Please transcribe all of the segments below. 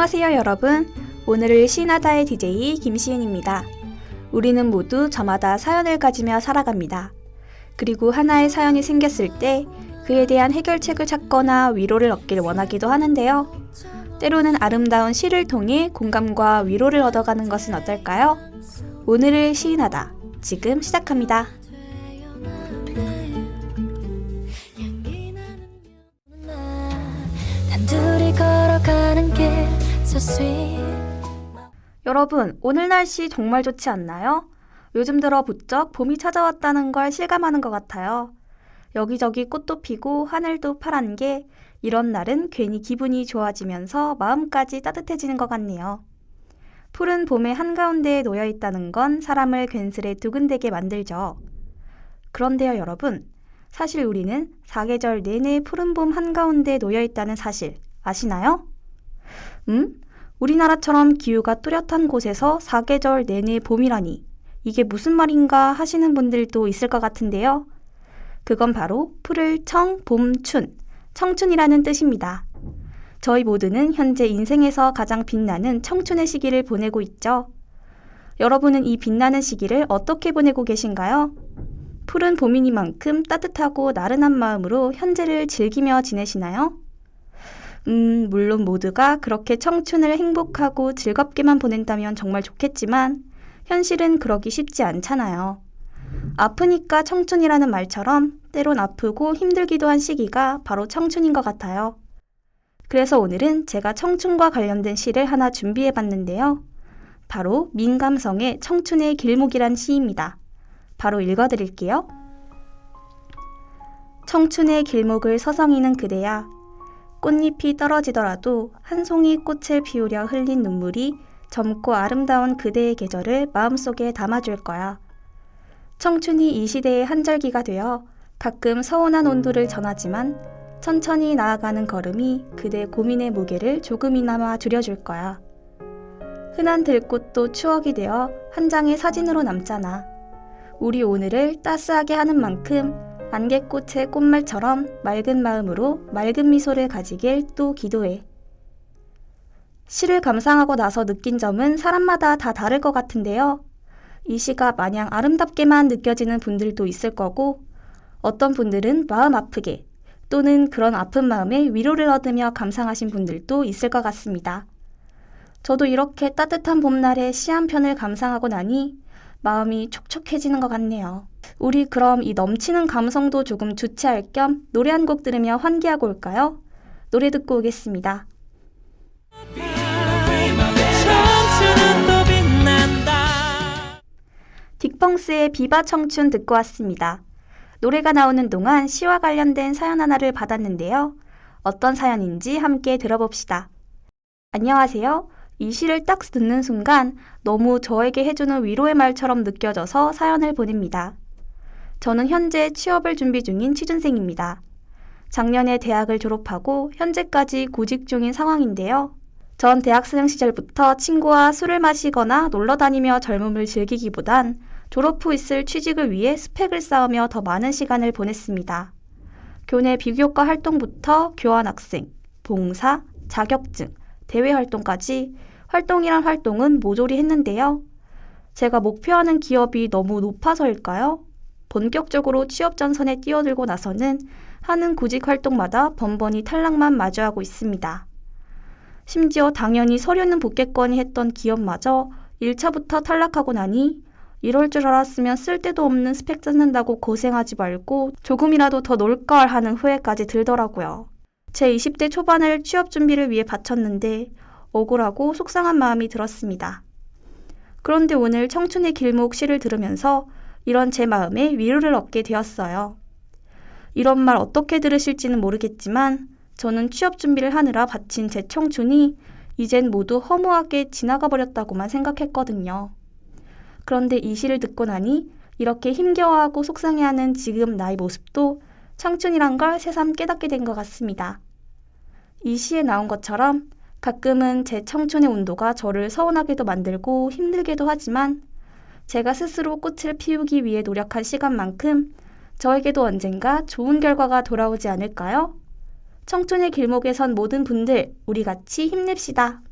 안녕하세요, 여러분. 오늘을 시나다의 DJ 김시은입니다. 우리는 모두 저마다 사연을 가지며 살아갑니다. 그리고 하나의 사연이 생겼을 때 그에 대한 해결책을 찾거나 위로를 얻길 원하기도 하는데요. 때로는 아름다운 시를 통해 공감과 위로를 얻어가는 것은 어떨까요? 오늘을 시인하다. 지금 시작합니다. 여러분, 오늘 날씨 정말 좋지 않나요? 요즘 들어 부쩍 봄이 찾아왔다는 걸 실감하는 것 같아요. 여기저기 꽃도 피고 하늘도 파란 게 이런 날은 괜히 기분이 좋아지면서 마음까지 따뜻해지는 것 같네요. 푸른 봄의 한가운데에 놓여 있다는 건 사람을 괜스레 두근대게 만들죠. 그런데요, 여러분. 사실 우리는 사계절 내내 푸른 봄 한가운데에 놓여 있다는 사실 아시나요? 음? 우리나라처럼 기후가 뚜렷한 곳에서 사계절 내내 봄이라니 이게 무슨 말인가 하시는 분들도 있을 것 같은데요. 그건 바로 푸를 청, 봄, 춘, 청춘이라는 뜻입니다. 저희 모두는 현재 인생에서 가장 빛나는 청춘의 시기를 보내고 있죠. 여러분은 이 빛나는 시기를 어떻게 보내고 계신가요? 푸른 봄이니만큼 따뜻하고 나른한 마음으로 현재를 즐기며 지내시나요? 음, 물론 모두가 그렇게 청춘을 행복하고 즐겁게만 보낸다면 정말 좋겠지만, 현실은 그러기 쉽지 않잖아요. 아프니까 청춘이라는 말처럼 때론 아프고 힘들기도 한 시기가 바로 청춘인 것 같아요. 그래서 오늘은 제가 청춘과 관련된 시를 하나 준비해 봤는데요. 바로 민감성의 청춘의 길목이란 시입니다. 바로 읽어 드릴게요. 청춘의 길목을 서성이는 그대야. 꽃잎이 떨어지더라도 한 송이 꽃을 피우려 흘린 눈물이 젊고 아름다운 그대의 계절을 마음속에 담아줄 거야. 청춘이 이 시대의 한절기가 되어 가끔 서운한 온도를 전하지만 천천히 나아가는 걸음이 그대 고민의 무게를 조금이나마 줄여줄 거야. 흔한 들꽃도 추억이 되어 한 장의 사진으로 남잖아. 우리 오늘을 따스하게 하는 만큼 안개꽃의 꽃말처럼 맑은 마음으로 맑은 미소를 가지길 또 기도해. 시를 감상하고 나서 느낀 점은 사람마다 다 다를 것 같은데요. 이 시가 마냥 아름답게만 느껴지는 분들도 있을 거고, 어떤 분들은 마음 아프게 또는 그런 아픈 마음에 위로를 얻으며 감상하신 분들도 있을 것 같습니다. 저도 이렇게 따뜻한 봄날에 시 한 편을 감상하고 나니 마음이 촉촉해지는 것 같네요. 우리 그럼 이 넘치는 감성도 조금 주체할 겸 노래 한 곡 들으며 환기하고 올까요? 노래 듣고 오겠습니다. 딕펑스의 비바 청춘 듣고 왔습니다. 노래가 나오는 동안 시와 관련된 사연 하나를 받았는데요. 어떤 사연인지 함께 들어봅시다. 안녕하세요. 이 시를 딱 듣는 순간 너무 저에게 해주는 위로의 말처럼 느껴져서 사연을 보냅니다. 저는 현재 취업을 준비 중인 취준생입니다. 작년에 대학을 졸업하고 현재까지 구직 중인 상황인데요. 전 대학생 시절부터 친구와 술을 마시거나 놀러 다니며 젊음을 즐기기보단 졸업 후 있을 취직을 위해 스펙을 쌓으며 더 많은 시간을 보냈습니다. 교내 비교과 활동부터 교환학생, 봉사, 자격증, 대외 활동까지 활동이란 활동은 모조리 했는데요. 제가 목표하는 기업이 너무 높아서일까요? 본격적으로 취업 전선에 뛰어들고 나서는 하는 구직 활동마다 번번이 탈락만 마주하고 있습니다. 심지어 당연히 서류는 붙겠거니 했던 기업마저 1차부터 탈락하고 나니 이럴 줄 알았으면 쓸데도 없는 스펙 쌓는다고 고생하지 말고 조금이라도 더 놀 걸 하는 후회까지 들더라고요. 제 20대 초반을 취업 준비를 위해 바쳤는데 억울하고 속상한 마음이 들었습니다. 그런데 오늘 청춘의 길목 시를 들으면서 이런 제 마음에 위로를 얻게 되었어요. 이런 말 어떻게 들으실지는 모르겠지만 저는 취업 준비를 하느라 바친 제 청춘이 이젠 모두 허무하게 지나가 버렸다고만 생각했거든요. 그런데 이 시를 듣고 나니 이렇게 힘겨워하고 속상해하는 지금 나의 모습도 청춘이란 걸 새삼 깨닫게 된 것 같습니다. 이 시에 나온 것처럼 가끔은 제 청춘의 온도가 저를 서운하게도 만들고 힘들게도 하지만 제가 스스로 꽃을 피우기 위해 노력한 시간만큼 저에게도 언젠가 좋은 결과가 돌아오지 않을까요? 청춘의 길목에 선 모든 분들, 우리 같이 힘냅시다.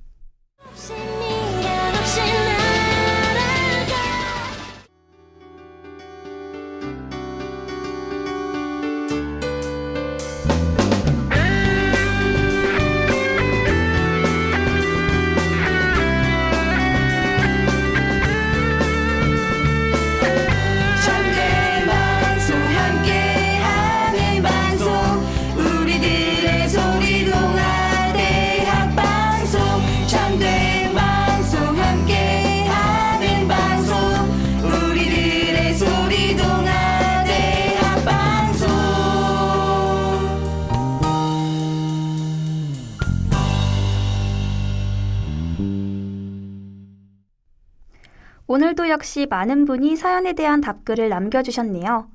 오늘도 역시 많은 분이 사연에 대한 답글을 남겨주셨네요.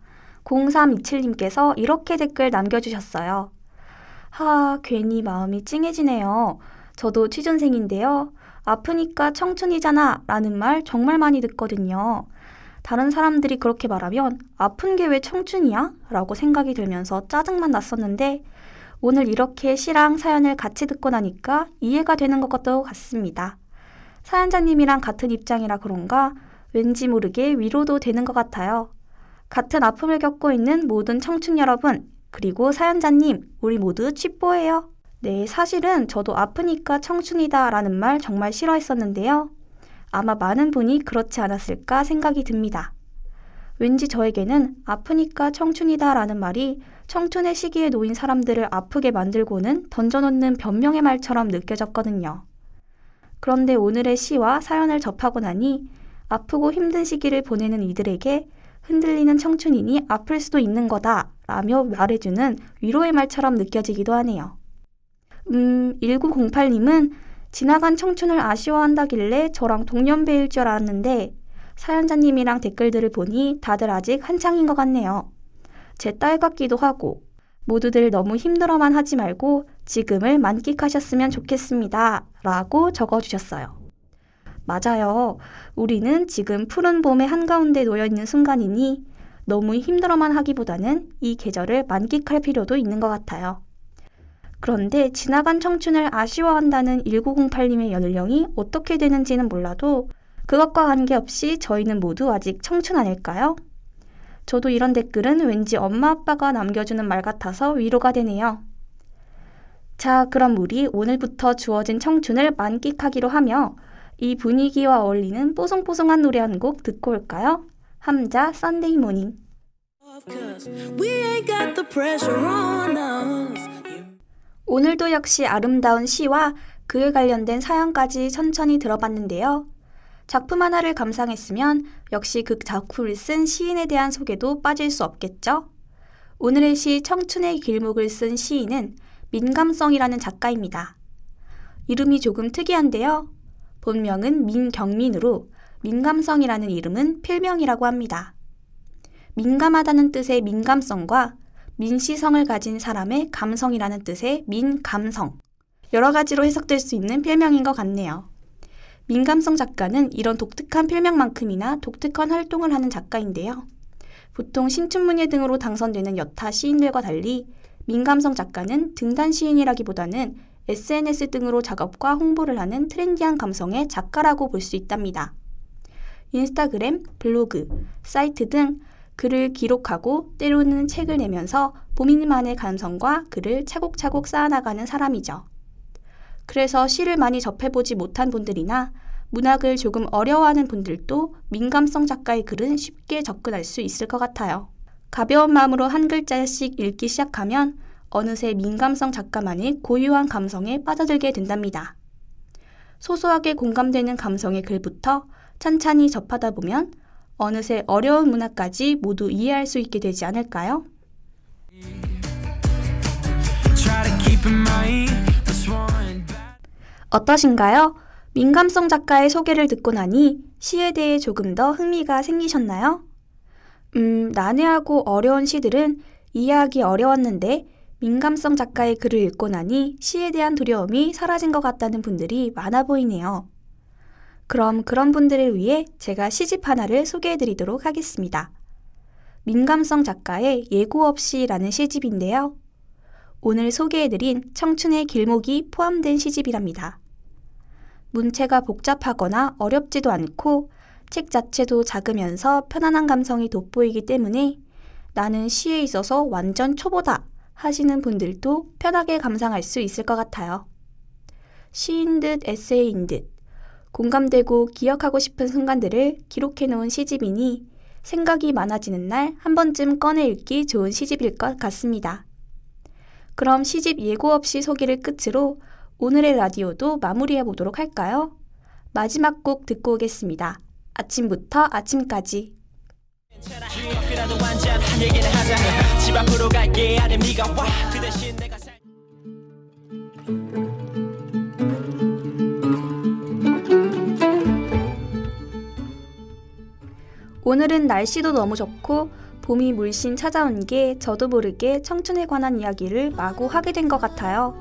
0327님께서 이렇게 댓글 남겨주셨어요. 하, 괜히 마음이 찡해지네요. 저도 취준생인데요. 아프니까 청춘이잖아 라는 말 정말 많이 듣거든요. 다른 사람들이 그렇게 말하면 아픈 게 왜 청춘이야? 라고 생각이 들면서 짜증만 났었는데 오늘 이렇게 시랑 사연을 같이 듣고 나니까 이해가 되는 것도 같습니다. 사연자님이랑 같은 입장이라 그런가 왠지 모르게 위로도 되는 것 같아요. 같은 아픔을 겪고 있는 모든 청춘 여러분, 그리고 사연자님, 우리 모두 취뽀해요. 네, 사실은 저도 아프니까 청춘이다 라는 말 정말 싫어했었는데요. 아마 많은 분이 그렇지 않았을까 생각이 듭니다. 왠지 저에게는 아프니까 청춘이다 라는 말이 청춘의 시기에 놓인 사람들을 아프게 만들고는 던져놓는 변명의 말처럼 느껴졌거든요. 그런데 오늘의 시와 사연을 접하고 나니 아프고 힘든 시기를 보내는 이들에게 흔들리는 청춘이니 아플 수도 있는 거다 라며 말해주는 위로의 말처럼 느껴지기도 하네요. 음, 1908님은 지나간 청춘을 아쉬워한다길래 저랑 동년배일 줄 알았는데 사연자님이랑 댓글들을 보니 다들 아직 한창인 것 같네요. 제 딸 같기도 하고 모두들 너무 힘들어만 하지 말고 지금을 만끽하셨으면 좋겠습니다. 라고 적어주셨어요. 맞아요. 우리는 지금 푸른 봄의 한가운데 놓여있는 순간이니 너무 힘들어만 하기보다는 이 계절을 만끽할 필요도 있는 것 같아요. 그런데 지나간 청춘을 아쉬워한다는 1908님의 연령이 어떻게 되는지는 몰라도 그것과 관계없이 저희는 모두 아직 청춘 아닐까요? 저도 이런 댓글은 왠지 엄마 아빠가 남겨주는 말 같아서 위로가 되네요. 자, 그럼 우리 오늘부터 주어진 청춘을 만끽하기로 하며 이 분위기와 어울리는 뽀송뽀송한 노래 한 곡 듣고 올까요? 함자 썬데이 모닝. 오늘도 역시 아름다운 시와 그에 관련된 사연까지 천천히 들어봤는데요. 작품 하나를 감상했으면 역시 그 작품을 쓴 시인에 대한 소개도 빠질 수 없겠죠? 오늘의 시 청춘의 길목을 쓴 시인은 민감성이라는 작가입니다. 이름이 조금 특이한데요. 본명은 민경민으로 민감성이라는 이름은 필명이라고 합니다. 민감하다는 뜻의 민감성과 민시성을 가진 사람의 감성이라는 뜻의 민감성. 여러 가지로 해석될 수 있는 필명인 것 같네요. 민감성 작가는 이런 독특한 필명만큼이나 독특한 활동을 하는 작가인데요. 보통 신춘문예 등으로 당선되는 여타 시인들과 달리 민감성 작가는 등단 시인이라기보다는 SNS 등으로 작업과 홍보를 하는 트렌디한 감성의 작가라고 볼 수 있답니다. 인스타그램, 블로그, 사이트 등 글을 기록하고 때로는 책을 내면서 본인만의 감성과 글을 차곡차곡 쌓아나가는 사람이죠. 그래서 시를 많이 접해보지 못한 분들이나 문학을 조금 어려워하는 분들도 민감성 작가의 글은 쉽게 접근할 수 있을 것 같아요. 가벼운 마음으로 한 글자씩 읽기 시작하면 어느새 민감성 작가만의 고유한 감성에 빠져들게 된답니다. 소소하게 공감되는 감성의 글부터 찬찬히 접하다 보면 어느새 어려운 문학까지 모두 이해할 수 있게 되지 않을까요? 어떠신가요? 민감성 작가의 소개를 듣고 나니 시에 대해 조금 더 흥미가 생기셨나요? 음, 난해하고 어려운 시들은 이해하기 어려웠는데 민감성 작가의 글을 읽고 나니 시에 대한 두려움이 사라진 것 같다는 분들이 많아 보이네요. 그럼 그런 분들을 위해 제가 시집 하나를 소개해 드리도록 하겠습니다. 민감성 작가의 예고 없이라는 시집인데요. 오늘 소개해 드린 청춘의 길목이 포함된 시집이랍니다. 문체가 복잡하거나 어렵지도 않고 책 자체도 작으면서 편안한 감성이 돋보이기 때문에 나는 시에 있어서 완전 초보다 하시는 분들도 편하게 감상할 수 있을 것 같아요. 시인 듯 에세이인 듯 공감되고 기억하고 싶은 순간들을 기록해 놓은 시집이니 생각이 많아지는 날 한 번쯤 꺼내 읽기 좋은 시집일 것 같습니다. 그럼 시집 예고 없이 소개를 끝으로 오늘의 라디오도 마무리해 보도록 할까요? 마지막 곡 듣고 오겠습니다. 아침부터 아침까지. 오늘은 날씨도 너무 좋고 봄이 물씬 찾아온 게 저도 모르게 청춘에 관한 이야기를 마구 하게 된 것 같아요.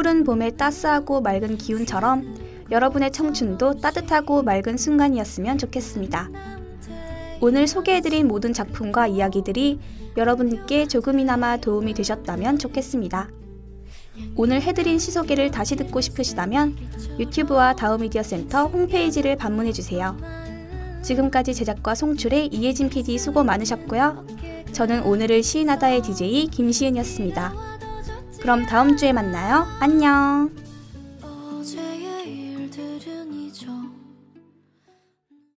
푸른 봄의 따스하고 맑은 기운처럼 여러분의 청춘도 따뜻하고 맑은 순간이었으면 좋겠습니다. 오늘 소개해드린 모든 작품과 이야기들이 여러분께 조금이나마 도움이 되셨다면 좋겠습니다. 오늘 해드린 시소개를 다시 듣고 싶으시다면 유튜브와 다우미디어 센터 홈페이지를 방문해주세요. 지금까지 제작과 송출의 이혜진 PD 수고 많으셨고요. 저는 오늘을 시인하다의 DJ 김시은이었습니다. 그럼 다음 주에 만나요. 안녕.